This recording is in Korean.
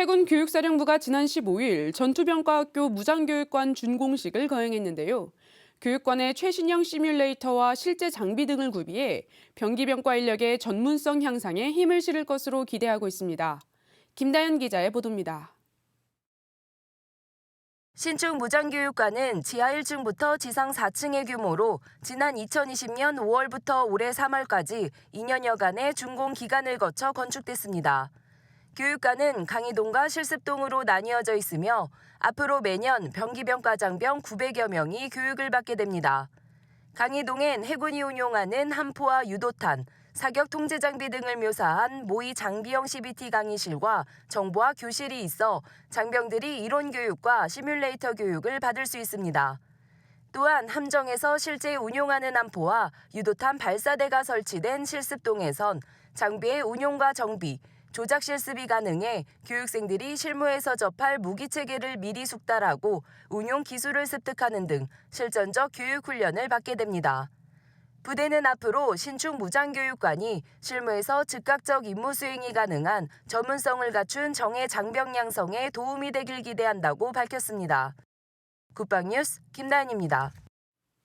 해군 교육사령부가 지난 15일 전투병과학교 무장교육관 준공식을 거행했는데요. 교육관에 최신형 시뮬레이터와 실제 장비 등을 구비해 병기병과 인력의 전문성 향상에 힘을 실을 것으로 기대하고 있습니다. 김다연 기자의 보도입니다. 신축 무장교육관은 지하 1층부터 지상 4층의 규모로 지난 2020년 5월부터 올해 3월까지 2년여간의 준공 기간을 거쳐 건축됐습니다. 교육관은 강의동과 실습동으로 나뉘어져 있으며 앞으로 매년 병기병과 장병 900여 명이 교육을 받게 됩니다. 강의동엔 해군이 운용하는 함포와 유도탄, 사격 통제 장비 등을 묘사한 모의 장비형 CBT 강의실과 정보화 교실이 있어 장병들이 이론 교육과 시뮬레이터 교육을 받을 수 있습니다. 또한 함정에서 실제 운용하는 함포와 유도탄 발사대가 설치된 실습동에선 장비의 운용과 정비, 조작 실습이 가능해 교육생들이 실무에서 접할 무기 체계를 미리 숙달하고 운용 기술을 습득하는 등 실전적 교육 훈련을 받게 됩니다. 부대는 앞으로 신축 무장교육관이 실무에서 즉각적 임무 수행이 가능한 전문성을 갖춘 정예 장병 양성에 도움이 되길 기대한다고 밝혔습니다. 국방뉴스 김다현입니다.